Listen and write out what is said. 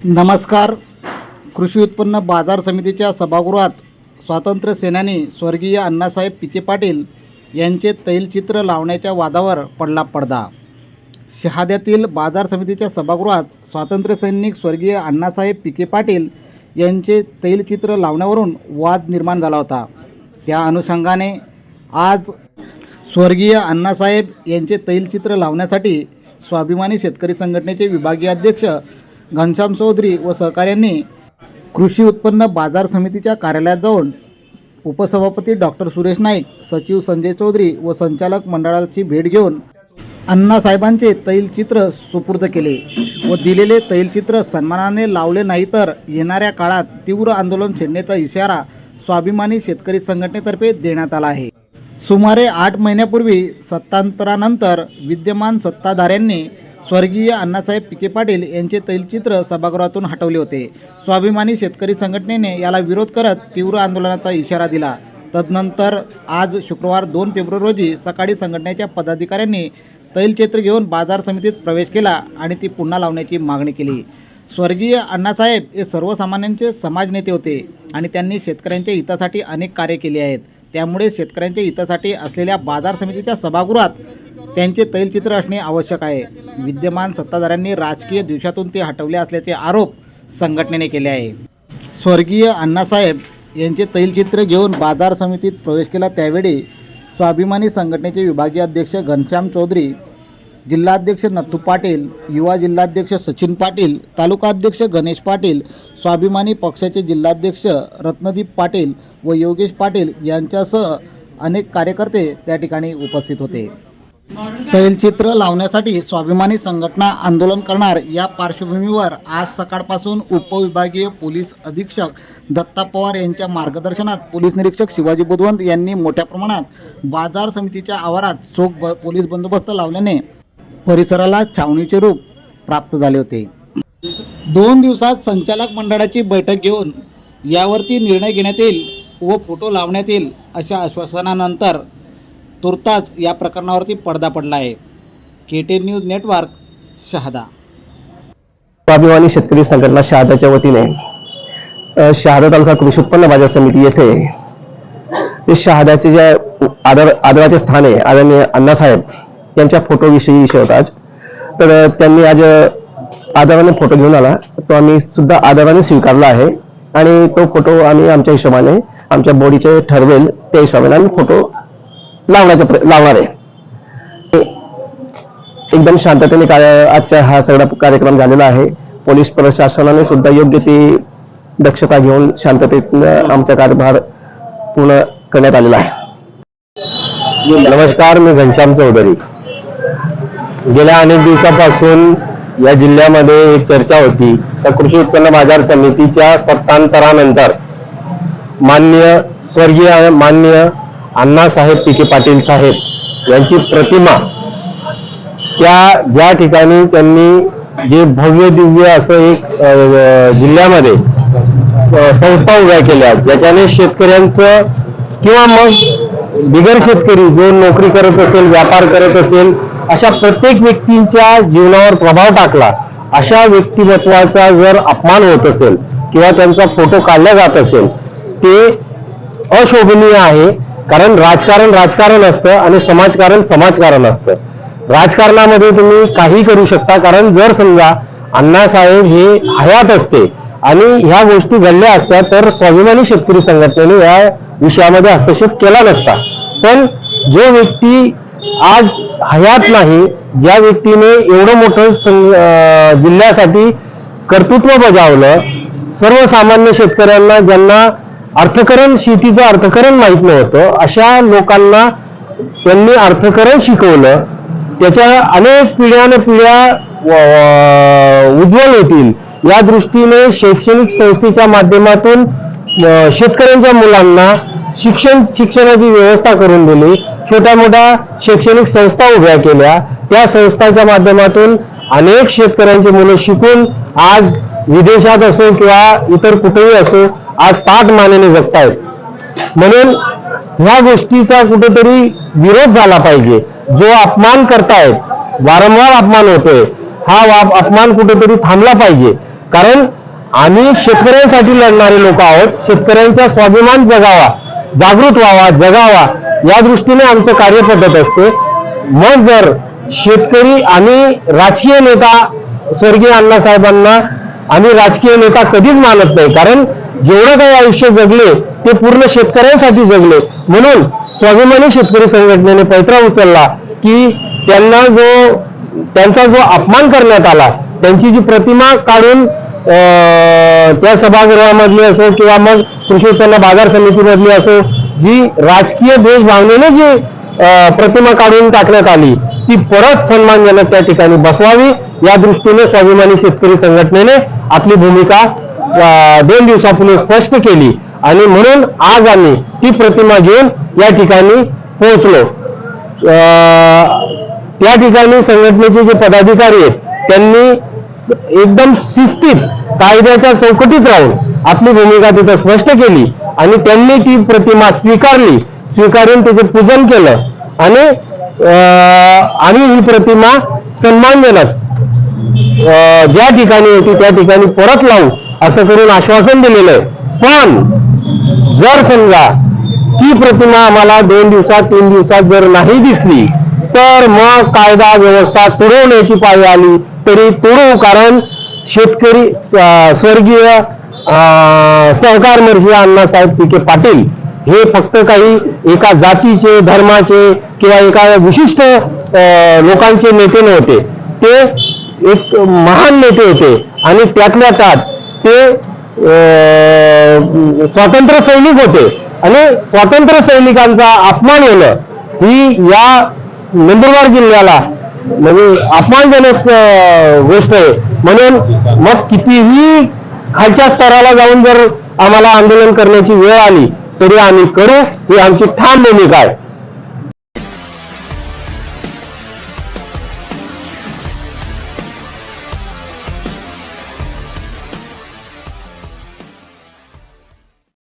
नमस्कार. कृषी उत्पन्न बाजार समितीच्या सभागृहात स्वातंत्र्य सेनानी स्वर्गीय अण्णासाहेब पिके पाटील यांचे तैलचित्र लावण्याच्या वादावर पडला पडदा. शहाद्यातील बाजार समितीच्या सभागृहात स्वातंत्र्य सैनिक स्वर्गीय अण्णासाहेब पिके पाटील यांचे तैलचित्र लावण्यावरून वाद निर्माण झाला होता. त्या अनुषंगाने आज स्वर्गीय अण्णासाहेब यांचे तैलचित्र लावण्यासाठी स्वाभिमानी शेतकरी संघटनेचे विभागीय अध्यक्ष घनश्याम चौधरी व सहकाऱ्यांनी कृषी उत्पन्न बाजार समितीच्या कार्यालयात जाऊन उपसभापती डॉक्टर सुरेश नाईक सचिव संजय चौधरी व संचालक मंडळाची भेट घेऊन अण्णासाहेबांचे तैलचित्र सुपूर्द केले व दिलेले तैलचित्र सन्मानाने लावले नाही तर येणाऱ्या काळात तीव्र आंदोलन छेडण्याचा इशारा स्वाभिमानी शेतकरी संघटनेतर्फे देण्यात आला आहे. सुमारे आठ महिन्यापूर्वी सत्तांतरानंतर विद्यमान सत्ताधाऱ्यांनी स्वर्गीय अण्णासाहेब पिके पाटील यांचे तैलचित्र सभागृहातून हटवले होते. स्वाभिमानी शेतकरी संघटनेने याला विरोध करत तीव्र आंदोलनाचा इशारा दिला. तदनंतर आज शुक्रवार दोन फेब्रुवारी रोजी सकाळी संघटनेच्या पदाधिकाऱ्यांनी तैलचित्र घेऊन बाजार समितीत प्रवेश केला आणि ती पुन्हा लावण्याची मागणी केली. स्वर्गीय अण्णासाहेब हे सर्वसामान्यांचे समाजनेते होते आणि त्यांनी शेतकऱ्यांच्या हितासाठी अनेक कार्य केले आहेत. त्यामुळे शेतकऱ्यांच्या हितासाठी असलेल्या बाजार समितीच्या सभागृहात त्यांचे तैलचित्र असणे आवश्यक आहे. विद्यमान सत्ताधाऱ्यांनी राजकीय दिवसातून ते हटवले असल्याचे आरोप संघटनेने केले आहे. स्वर्गीय अण्णासाहेब यांचे तैलचित्र घेऊन बाजार समितीत प्रवेश केला. त्यावेळी स्वाभिमानी संघटनेचे विभागीय अध्यक्ष घनश्याम चौधरी जिल्हाध्यक्ष नथू पाटील युवा जिल्हाध्यक्ष सचिन पाटील तालुकाध्यक्ष गणेश पाटील स्वाभिमानी पक्षाचे जिल्हाध्यक्ष रत्नदीप पाटील व योगेश पाटील यांच्यासह अनेक कार्यकर्ते त्या ठिकाणी उपस्थित होते. तैलचित्र लावण्यासाठी स्वाभिमानी संघटना आंदोलन करणार या पार्श्वभूमीवर आज सकाळपासून उपविभागीय पोलीस अधीक्षक दत्ता पवार यांच्या मार्गदर्शनात पोलीस निरीक्षक शिवाजी बुधवंत यांनी मोठ्या प्रमाणात बाजार समितीच्या आवारात चोख ब पोलीस बंदोबस्त लावल्याने परिसराला छावणीचे रूप प्राप्त झाले होते. दोन दिवसात संचालक मंडळाची बैठक घेऊन यावरती निर्णय घेण्यात येईल व फोटो लावण्यात येईल अशा आश्वासनानंतर तुर्तास या प्रकरणावरती पडदा पडला आहे. K T news network Shahada. स्वाभिमानी शेतकरी संघटना शहादाच्या वतीने शहादा तालुका कृषी उत्पन्न बाजार समिती येथे ते शहादाचे जे आदर आदराचे स्थान आहे आदरणीय अण्णासाहेब यांच्या फोटोविषयी विषय होता आज. तर त्यांनी आज आदराने फोटो घेऊन आला. तो आम्ही सुद्धा आदराने स्वीकारला आहे. आणि तो फोटो आम्ही आमच्या हिशोबाने आमच्या बॉडीचे ठरवेल त्या हिशोबाने आम्ही फोटो लावण्याचा लावणार आहे. एकदम शांततेने कार्य आजचा हा सगळा कार्यक्रम झालेला आहे. पोलीस प्रशासनाने सुद्धा योग्य ती दक्षता घेऊन शांततेत आमचा कार्यभार पूर्ण करण्यात आलेला आहे. नमस्कार मी घनश्याम चौधरी. गेल्या अनेक दिवसापासून या जिल्ह्यामध्ये एक चर्चा होती. त्या कृषी उत्पन्न बाजार समितीच्या सत्तांतरानंतर मान्य स्वर्गीय मान्य अण्णासाहेब पिके पाटील साहेब यांची प्रतिमा त्या ज्या ठिकाणी त्यांनी जे भव्य दिव्य असं एक जिल्ह्यामध्ये संस्था उभ्या केल्या ज्याच्याने शेतकऱ्यांचं किंवा मग बिगर शेतकरी जो नोकरी करत असेल व्यापार करत असेल अशा प्रत्येक व्यक्तींच्या जीवनावर प्रभाव टाकला अशा व्यक्तिमत्वाचा जर अपमान होत असेल किंवा त्यांचा फोटो काढला जात असेल ते अशोभनीय आहे कारण राजकारण राजकारण असतं आणि समाजकारण समाजकारण असतं. राजकारणामध्ये तुम्ही काही करू शकता कारण जर समजा अण्णासाहेब हे हयात असते आणि ह्या गोष्टी घडल्या असत्या तर स्वाभिमानी शेतकरी संघटनेने या विषयामध्ये हस्तक्षेप केला नसता. पण जो व्यक्ती आज हयात नाही ज्या व्यक्तीने एवढं मोठं सं- जिल्ह्यासाठी कर्तृत्व बजावलं सर्वसामान्य शेतकऱ्यांना ज्यांना अर्थकरण शेतीचं अर्थकरण माहीत नव्हतं. अशा लोकांना त्यांनी अर्थकरण शिकवलं. त्याच्या अनेक पिढ्यान पिढ्या उज्ज्वल होतील. या दृष्टीने शैक्षणिक संस्थेच्या माध्यमातून शेतकऱ्यांच्या मुलांना शिक्षण शिक्षणाची व्यवस्था करून दिली. छोट्या मोठ्या शैक्षणिक संस्था उभ्या केल्या. त्या संस्थांच्या माध्यमातून अनेक शेतकऱ्यांची मुलं शिकून आज विदेशात असो किंवा इतर कुठेही असो आज ताट मानेने जगतायत. म्हणून ह्या गोष्टीचा कुठेतरी विरोध झाला पाहिजे. जो अपमान करतायत वारंवार अपमान होतोय हा अपमान कुठेतरी थांबला पाहिजे. कारण आम्ही शेतकऱ्यांसाठी लढणारे लोक आहोत. शेतकऱ्यांचा स्वाभिमान जगावा जागृत व्हावा जगावा या दृष्टीने आमचं कार्य पद्धत असते. मग जर शेतकरी आणि राजकीय नेता स्वर्गीय अण्णासाहेबांना आम्ही राजकीय नेता कधीच मानत नाही. कारण जेवढं काही आयुष्य जगले ते पूर्ण शेतकऱ्यांसाठी जगले. म्हणून स्वाभिमानी शेतकरी संघटनेने पैत्रा उचलला की त्यांना जो त्यांचा जो अपमान करण्यात आला त्यांची जी प्रतिमा काढून अं, त्या सभागृहामधली असो किंवा मग कृषी उत्पन्न बाजार समितीमधली असो जी राजकीय देशभावनेने जी अं, प्रतिमा काढून टाकण्यात आली ती परत सन्मानजनक त्या ठिकाणी बसवावी. या दृष्टीने स्वाभिमानी शेतकरी संघटनेने आपली भूमिका दोन दिवसापूर्वी स्पष्ट केली. आणि म्हणून आज आम्ही ती प्रतिमा घेऊन या ठिकाणी पोहोचलो. अं, त्या ठिकाणी संघटनेचे जे पदाधिकारी आहेत त्यांनी एकदम शिस्तीत कायद्याच्या चौकटीत राहून आपली भूमिका तिथं स्पष्ट केली. आणि त्यांनी ती प्रतिमा स्वीकारली. स्वीकारून त्याचे पूजन केलं. आणि अं, आम्ही ही प्रतिमा सन्मानजनक अं, ज्या ठिकाणी होती त्या ठिकाणी परत लावू. असं करून आश्वासन दिलेलं आहे. पण जर समजा ती प्रतिमा आम्हाला दोन दिवसात तीन दिवसात जर नाही दिसली तर मग कायदा व्यवस्था तुडवण्याची पाळी आली तरी तुडवू कारण शेतकरी स्वर्गीय अं, सहकार मंत्री अण्णासाहेब पिके पाटील हे फक्त काही एका जातीचे धर्माचे किंवा एका विशिष्ट अं, लोकांचे नेते नव्हते. ते एक महान नेते होते आणि त्यातल्या त्यात ते स्वातंत्र्य सैनिक होते. आणि स्वातंत्र्य सैनिकांचा अपमान होणं ही या नंदुरबार जिल्ह्याला म्हणजे अपमानजनक गोष्ट आहे. म्हणून मग कितीही खालच्या स्तराला जाऊन जर आम्हाला आंदोलन करण्याची वेळ आली तरी आम्ही करू. ही आमची ठाम भूमिका आहे.